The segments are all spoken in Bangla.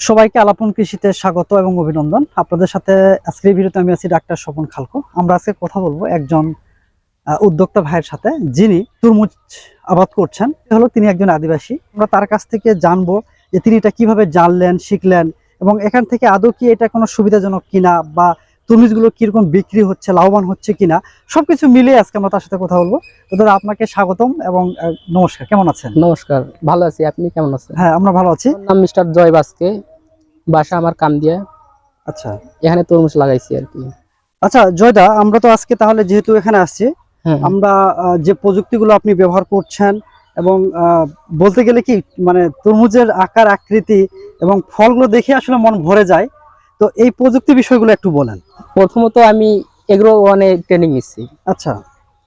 সবাইকে আলাপন কৃষিতে স্বাগত এবং অভিনন্দন। আপনাদের সাথে আজকের ভিডিওতে আমি আছি ডাক্তার স্বপন খালকো। আমরা আজকে কথা বলব একজন উদ্যোক্তা ভাইয়ের সাথে যিনি তরমুজ আবাদ করছেন। হলো তিনি একজন আদিবাসী। আমরা তার কাছ থেকে জানব যে তিনি এটা কীভাবে জানলেন শিখলেন এবং এখান থেকে আদৌ কি এটা কোনো সুবিধাজনক কিনা বা তরমুজগুলো কীরকম বিক্রি হচ্ছে লাভবান হচ্ছে কিনা সবকিছু মিলিয়ে আজকে আমরা তার সাথে কথা বলব। তো দাদা আপনাকে স্বাগতম এবং নমস্কার। কেমন আছেন? নমস্কার ভালো আছি। আপনি কেমন আছেন? হ্যাঁ আমরা ভালো আছি। নাম মিস্টার জয় বাসকে। বাসা আমার কামদিয়া আচ্ছা। এখানে তরমুজ লাগাইছি আর কি। আচ্ছা জয়দা আমরা তো আজকে তাহলে যেহেতু এখানে আসছি হ্যাঁ আমরা যে প্রযুক্তিগুলো আপনি ব্যবহার করছেন এবং বলতে গেলে কি মানে তরমুজের আকার আকৃতি এবং ফলগুলো দেখে আসলে মন ভরে যায় তো এই প্রযুক্তি বিষয়গুলো একটু বলেন। প্রথমত আমি এগ্রো ওয়ানে ট্রেনিং নিচ্ছি। আচ্ছা।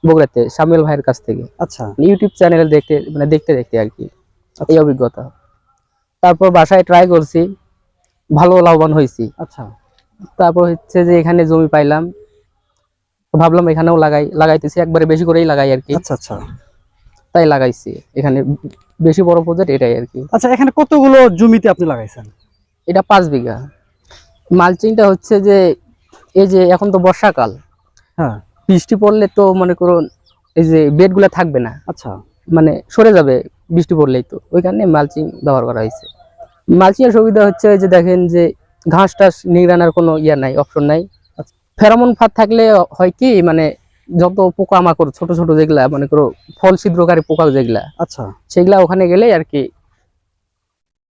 বগুড়াতে সামিল ভাইয়ের কাছ থেকে। আচ্ছা। ইউটিউব চ্যানেল দেখতে মানে দেখতে দেখতে আর কি আচ্ছা। এই অভিজ্ঞতা। তারপর বাসায় ট্রাই করছি। ভালো লাভবান হয়েছি। আচ্ছা। তারপর হচ্ছে যে এখানে জমি পাইলাম। ভাবলাম এখানেও লাগাই লাগাইতেছি একবারে বেশি করেই লাগাই আর কি। আচ্ছা আচ্ছা। তাই লাগাইছি। এখানে বেশি বড় প্রজেক্ট এটাই আর কি। আচ্ছা এখানে কতগুলো জমিতে আপনি লাগাইছেন? এটা পাঁচ বিঘা। মালচিংটা হচ্ছে যে এই যে এখন তো বর্ষাকাল। হ্যাঁ। বৃষ্টি পড়লে তো মনে করুন এই যে বেডগুলো থাকবে না। আচ্ছা। মানে সরে যাবে বৃষ্টি পড়লেই তো। ওই কারণে মালচিং ব্যবহার করা হয়েছে। মালচিং সুবিধা হচ্ছে যে দেখেন যে ঘাস টাস নিগড়ানোর কোনো ইয়া নাই অপশন নাই। ফেরামন ফাঁদ থাকলে হয় কি মানে যত পোকা মাকড় ছোট ছোট যেগুলা মনে করো ফল ছিদ্রকারী পোকা যেগুলা আচ্ছা। সেগুলা ওখানে গেলে আর কি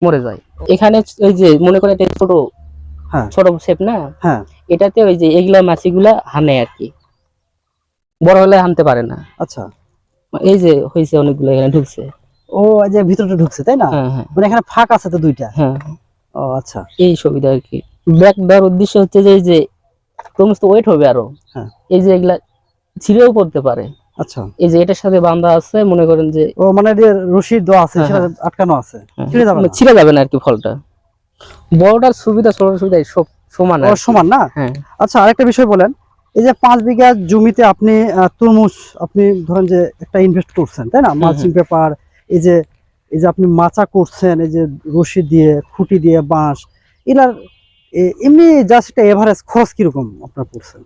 মরে যায়। এখানে এই যে মনে করেন এটা ছোট হ্যাঁ। ছোট শেপ না? হ্যাঁ। এটাতে ওই যে এগুলা মাছিগুলা হানে আর কি। বড় হলে হানতে পারে না। আচ্ছা। এই যে হয়েছে অনেকগুলো এখানে ঢুকছে। ও যে ভিতরটা ঢুকছে তাই না? হ্যাঁ হ্যাঁ। মানে এখানে ফাঁক আছে তো দুইটা? হ্যাঁ। ও আচ্ছা। এই সুবিধা আর কি। ব্যাক দেওয়ার উদ্দেশ্য হচ্ছে যে এই যে তরমুজ তো ওয়েট হবে আরও। হ্যাঁ। এই যে এগুলা ছিঁড়েও পড়তে পারে। আচ্ছা। এই যে এটার সাথে বান্ধা আছে মনে করেন যে ও যে রশির দেওয়া আছে সেটা আটকানো আছে। ছিঁড়ে যাবে না? ছিঁড়ে যাবে না আর কি ফলটা। বড়টার সুবিধা ছোটটার সুবিধা সব সমান ও সমান না? আচ্ছা আরেকটা বিষয় বলেন। এই যে পাঁচ বিঘা জমিতে আপনি তরমুজ আপনি ধরেন যে একটা ইনভেস্ট করছেন তাই না? মালচিং পেপার এই যে এই যে আপনি মাচা করছেন এই যে রশি দিয়ে খুঁটি দিয়ে বাঁশ এটার এ- এমনি জাস্ট একটা এভারেজ খরচ কীরকম আপনার পড়ছেন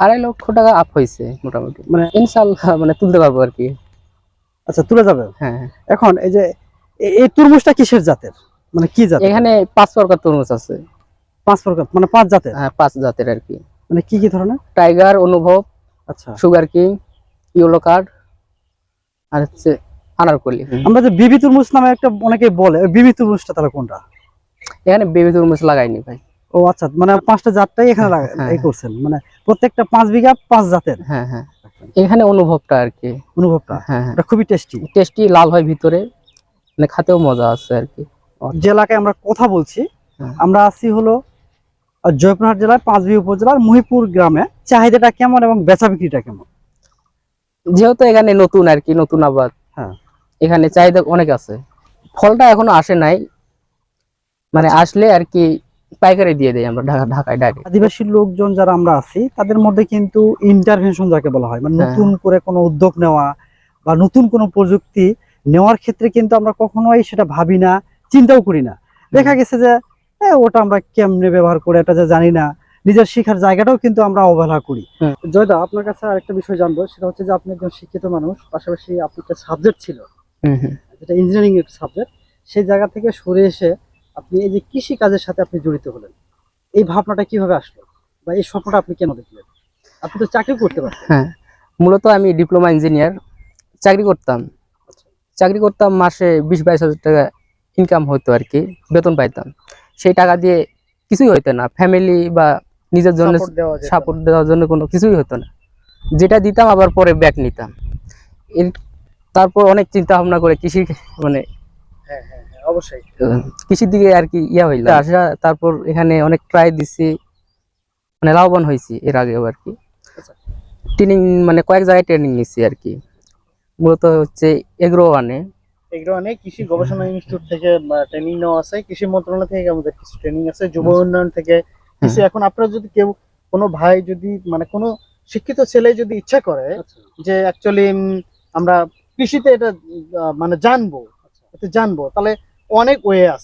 আড়াই লক্ষ টাকা আপ হয়েছে মোটামুটি। মানে ইনশাল্লাহ মানে তুলতে পারব আর কি। আচ্ছা তুলে যাবে? হ্যাঁ হ্যাঁ। এখন এই যে এই তরমুজটা কিসের জাতের? মানে কি জাতের? এখানে পাঁচ প্রকার তরমুজ আছে। পাঁচ প্রকার মানে পাঁচ জাতের? হ্যাঁ পাঁচ জাতের আর কি। মানে কি কি ধরনের? টাইগার অনুভব আচ্ছা। সুগার কিং ইয়েলো কার্ড আর হচ্ছে আনারকলি আমরা যে বিবি তরমুজ নামে একটা অনেকে বলে বিবি তরমুজটা তাহলে কোনটা? এখানে বেবি তরমুজ লাগাইনি ভাই। ও আচ্ছা মানে পাঁচটা জাতটাই এখানে লাগা- হ্যাঁ, এই করছেন। মানে প্রত্যেকটা পাঁচ বিঘা পাঁচ জাতের? হ্যাঁ হ্যাঁ। এখানে অনুভবটা আর কি। অনুভবটা? হ্যাঁ হ্যাঁ। এটা খুবই টেস্টি। টেস্টি লাল হয় ভিতরে। মানে খাতেও মজা আছে আর কি। যে এলাকায় আমরা কথা বলছি হ্যাঁ। আমরা আছি হলো জয়পুরহাট জেলার পাঁচবি উপজেলার মহিপুর গ্রামে। চাহিদাটা কেমন এবং বেচা বিক্রিটা কেমন? যেহেতু এখানে নতুন আর কি নতুন আবাদ। হ্যাঁ। এখানে চাহিদা অনেক আছে। ফলটা এখনও আসে নাই। মানে আসলে আর কি পাইকারি দিয়ে দেয় আমরা ঢাকা ঢাকায় ডাইরেক্ট আদিবাসী লোকজন যারা আমরা আছি তাদের মধ্যে কিন্তু ইন্টারভেনশন যাকে বলা হয় মানে হ্যাঁ। নতুন করে কোনো উদ্যোগ নেওয়া বা নতুন কোনো প্রযুক্তি নেওয়ার ক্ষেত্রে কিন্তু আমরা কখনোই সেটা ভাবি না চিন্তাও করি না। দেখা গেছে যে ওটা আমরা কেমনে ব্যবহার করে এটা যে জানি না। নিজের শিখার জায়গাটাও কিন্তু আমরা অবহেলা করি। হুম। জয়দা আপনার কাছে আরেকটা বিষয় জানব সেটা হচ্ছে যে আপনি একজন শিক্ষিত মানুষ পাশাপাশি আপনার একটা সাবজেক্ট ছিল। যেটা ইঞ্জিনিয়ারিং এর সাবজেক্ট সেই জায়গা থেকে সরে এসে আপনি এই যে কৃষি কাজের সাথে আপনি জড়িত হলেন এই ভাবনাটা কীভাবে আসলো? বা এই স্বপ্নটা আপনি কেন দেখলেন? আপনি তো চাকরি করতে পারেন হ্যাঁ মূলত আমি ডিপ্লোমা ইঞ্জিনিয়ার চাকরি করতাম। চাকরি করতাম মাসে বিশ বাইশ হাজার টাকা ইনকাম হতো আর কি বেতন পাইতাম। সেই টাকা দিয়ে কিছুই হইতো না ফ্যামিলি বা নিজের জন্য। সাপোর্ট দেওয়ার জন্য কোনো কিছুই হতো না। যেটা দিতাম আবার পরে ব্যাক নিতাম। এর তারপর অনেক চিন্তা ভাবনা করে কৃষি মানে হ্যাঁ হ্যাঁ হ্যাঁ অবশ্যই। কৃষির দিকে আর কি ইয়া হইল। আসা তারপর এখানে অনেক ট্রাই দিছি মানে লাভবান হয়েছি এর আগেও আর কি। আচ্ছা। ট্রেনিং মানে কয়েক জায়গায় ট্রেনিং নিচ্ছি আর কি। মূলত হচ্ছে এগ্রো ওয়ানে এগুলো অনেক কৃষি গবেষণা ইনস্টিটিউট থেকে ট্রেনিং নেওয়া আছে। কৃষি মন্ত্রণালয় থেকে আমাদের কিছু ট্রেনিং আছে যুব উন্নয়ন থেকে। এখন আপনারা যদি কেউ কোনো ভাই যদি মানে কোনো শিক্ষিত ছেলে যদি ইচ্ছা করে যে অ্যাকচুয়ালি আমরা কৃষিতে এটা মানে জানব জানব। তাহলে অনেক ওয়ে আছে।